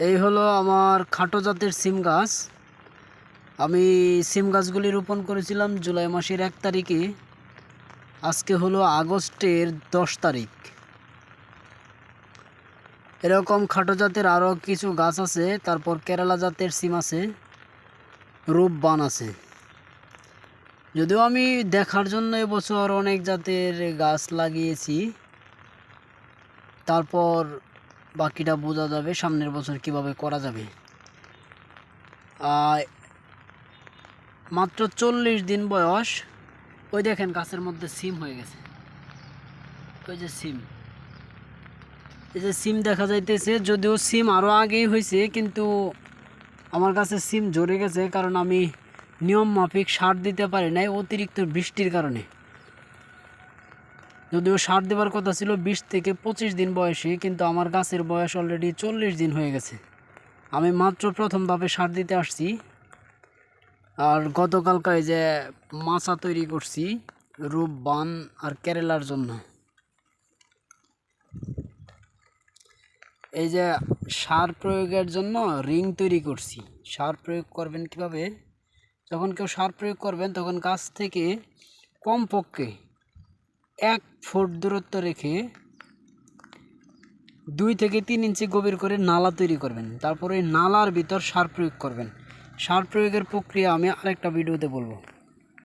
এই হলো আমার খাটো জাতের সিম গাছ। আমি সিম গাছগুলি রোপণ করেছিলাম জুলাই মাসের এক তারিখে। আজকে হলো আগস্টের দশ তারিখ। এরকম খাটো জাতের আরও কিছু গাছ আছে, তারপর কেরালা জাতের সিম আছে, রূপবান আছে। যদিও আমি দেখার জন্য এবছর অনেক জাতের গাছ লাগিয়েছি। তারপর বাকিটা বোঝা যাবে, সামনের বছর কীভাবে করা যাবে। মাত্র চল্লিশ দিন বয়স, ওই দেখেন গাছের মধ্যে সিম হয়ে গেছে। ওই যে সিম। এই যে সিম দেখা যাইতেছে, যদিও সিম আরও আগেই হয়েছে কিন্তু আমার কাছে সিম জড়ে গেছে, কারণ আমি নিয়ম মাফিক সার দিতে পারি নাই অতিরিক্ত বৃষ্টির কারণে। যদিও সার দেওয়ার কথা ছিল বিশ থেকে পঁচিশ দিন বয়সে, কিন্তু আমার গাছের বয়স অলরেডি চল্লিশ দিন হয়ে গেছে। আমি মাত্র প্রথম সার দিতে আসছি। আর গতকালকে এই যে মাছা তৈরি করছি, রূপ বান আর কেরালার জন্য। এই যে সার প্রয়োগের জন্য রিং তৈরি করছি। সার প্রয়োগ করবেন কীভাবে? যখন কেউ সার প্রয়োগ করবেন, তখন গাছ থেকে কমপক্ষে এক ফুট দূরত্ব রেখে দুই থেকে তিন ইঞ্চি গভীর করে নালা তৈরি করবেন। তারপরে নালার ভিতর সার প্রয়োগ করবেন। সার প্রয়োগের প্রক্রিয়া আমি আরেকটা ভিডিওতে বলব।